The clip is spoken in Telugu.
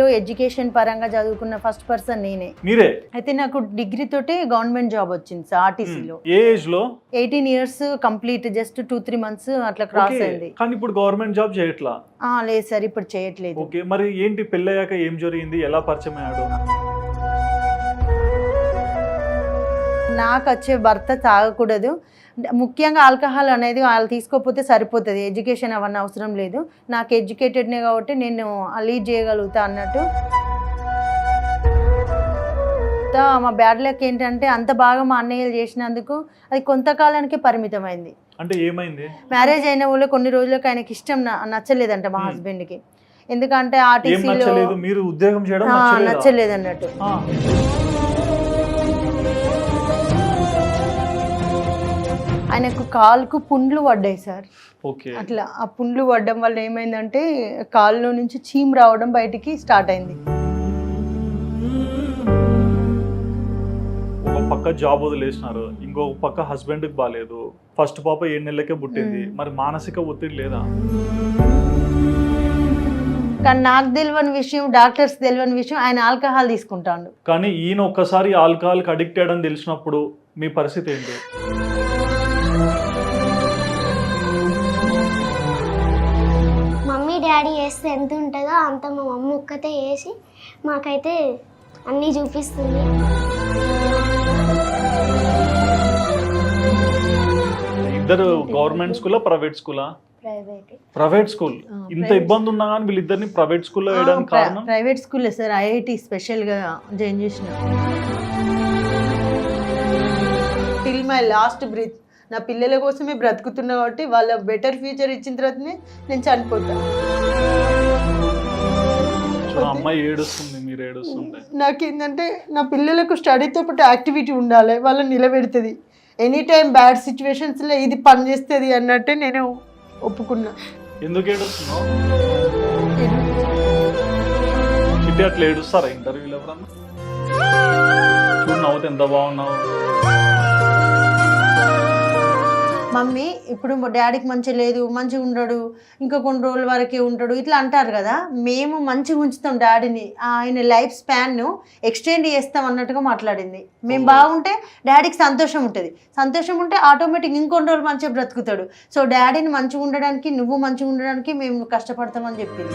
ఫ్యామిలీలో ఎడ్యుకేషన్ పరంగా చదువుకున్న ఫస్ట్ పర్సన్ నేనే. మీరే? అయితే నాకు డిగ్రీ తోటి గవర్నమెంట్ జాబ్ వచ్చింది సార్ ఆర్టీసీలో. ఏ ఏజ్లో? Eighteen years complete just two three months అట్లా క్రాస్. అయింది. కానీ ఇప్పుడు గవర్నమెంట్ జాబ్ చేయట్లా? లేదు సార్ ఇప్పుడు చేయట్లేదు. ఓకే మరి ఏంటి పెళ్ళయ్యాక ఏం జరిగింది? ఎలా పరిచయం అయ్యాడు? నాకు వచ్చే భర్త తాగకూడదు. ముఖ్యంగా ఆల్కహాల్ అనేది వాళ్ళు తీసుకోకపోతే సరిపోతుంది. ఎడ్యుకేషన్ అవన్నీ అవసరం లేదు. నాకు ఎడ్యుకేటెడ్నే కాబట్టి నేను లీడ్ చేయగలుగుతా అన్నట్టు. తా- మా బ్యాడ్ లక్ ఏంటంటే అంత బాగా మా అన్నయ్యలు చేసినందుకు అది కొంతకాలానికి పరిమితమైంది. అంటే ఏమైంది? మ్యారేజ్ అయిన వాళ్ళు కొన్ని రోజులకు ఆయనకి ఇష్టం నచ్చలేదంట మా. హస్బెండ్కి ఎందుకంటే ఏం ఆర్టీసీలో నచ్చలేదు? మీరు ఉద్యోగం చేయడం ఆ, నచ్చలేదా? నచ్చలేదు అన్నట్టు. ఆయనకు కాలుకు పుండ్లు పడ్డాయి సార్. ఓకే. అట్లా ఆ పుండ్లు పడడం వల్ల ఏమైందంటే కాల్లో నుంచి చీమ్ రావడం బయటికి స్టార్ట్ అయింది. ఒక పక్క జాబ్ వదిలేసినారు ఇంకొక పక్క హస్బెండ్కి బాగాలేదు ఫస్ట్ పాప ఏడు నెలలకే పుట్టింది. మరి మానసిక ఒత్తిడి లేదా? కానీ నాకు తెలియని విషయం డాక్టర్స్ తెలియని విషయం ఆయన ఆల్కహాల్ తీసుకుంటాడు. కానీ ఈయన ఒక్కసారి ఆల్కహాల్కి అడిక్ట్ అయ్యడం తెలిసినప్పుడు మీ పరిస్థితి ఏంటి? ఎంత ఉంటుందో అంత మా మమ్మీ ఒక్కతే వేసి మాకైతే అన్నీ చూపిస్తుంది. ఇద్దరు గవర్నమెంట్ స్కూలా ప్రైవేట్ స్కూలా ప్రైవేట్ ప్రైవేట్ స్కూల్ ఇంత. ఇబ్బంది ఉన్నా కానీ వీళ్ళిద్దరిని ప్రైవేట్ స్కూల్లో వేయడానికి కారణం? ప్రైవేట్ స్కూల్లో సార్ ఐఐటి స్పెషల్గా జాయిన్ చేసిన. టిల్ మై లాస్ట్ బ్రీత్ నా పిల్లల కోసమే బ్రతుకుతున్నా కాబట్టి వాళ్ళ బెటర్ ఫ్యూచర్ ఇచ్చిన తర్వాతనే నేను చనిపోతాను ఏడుస్తుంది నాకేంటంటే నా పిల్లలకు స్టడీతో పాటు యాక్టివిటీ ఉండాలి వాళ్ళని నిలబెడుతుంది. ఎనీ టైం బ్యాడ్ సిచ్యువేషన్స్లో ఇది పని చేస్తుంది అన్నట్టే నేను ఒప్పుకున్నా. ఎందుకు ఏడుస్తున్నావు? చిట్టి అట్లా ఏడుస్తారా ఇంటర్వ్యూలో ఎవరన్నా? చూడు నవ్వుతే ఎంత బాగున్నావు. మమ్మీ ఇప్పుడు డాడీకి మంచి లేదు మంచిగా ఉండడు ఇంకా కొన్ని రోజుల వరకే ఉంటాడు ఇట్లా అంటారు కదా. మేము మంచిగా ఉంచుతాం డాడీని ఆయన లైఫ్ స్పాన్ను ఎక్స్టెండ్ చేస్తాం అన్నట్టుగా మాట్లాడింది. మేము బాగుంటే డాడీకి సంతోషం ఉంటుంది. సంతోషం ఉంటే ఆటోమేటిక్ ఇంకొన్ని రోజులు మంచిగా బ్రతుకుతాడు. సో డాడీని మంచిగా ఉండడానికి నువ్వు మంచిగా ఉండడానికి మేము కష్టపడతామని చెప్పింది.